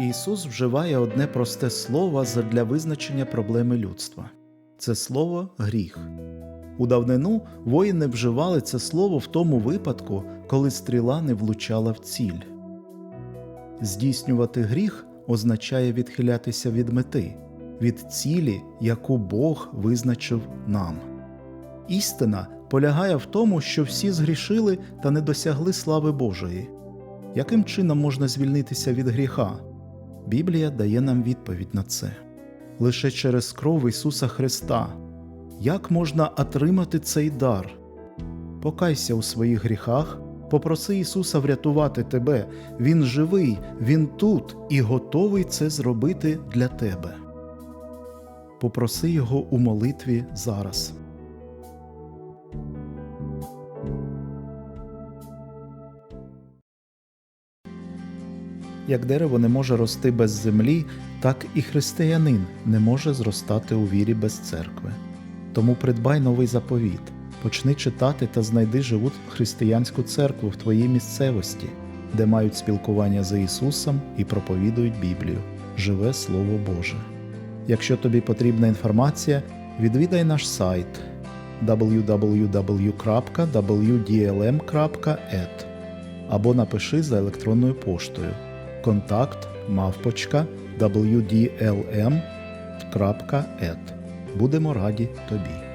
Ісус вживає одне просте слово для визначення проблеми людства це слово гріх. У давнину воїни вживали це слово в тому випадку, коли стріла не влучала в ціль. Здійснювати гріх означає відхилятися від мети, від цілі, яку Бог визначив нам. Істина полягає в тому, що всі згрішили та не досягли слави Божої. Яким чином можна звільнитися від гріха? Біблія дає нам відповідь на це лише через кров Ісуса Христа. Як можна отримати цей дар? Покайся у своїх гріхах, попроси Ісуса врятувати тебе. Він живий, Він тут і готовий це зробити для тебе. Попроси Його у молитві зараз. Як дерево не може рости без землі, так і християнин не може зростати у вірі без церкви. Тому придбай новий заповіт, почни читати та знайди живу християнську церкву в твоїй місцевості, де мають спілкування за Ісусом і проповідують Біблію, живе Слово Боже. Якщо тобі потрібна інформація, відвідай наш сайт www.wdlm.et або напиши за електронною поштою контакт мавпочка wdlm.et. Будемо раді тобі.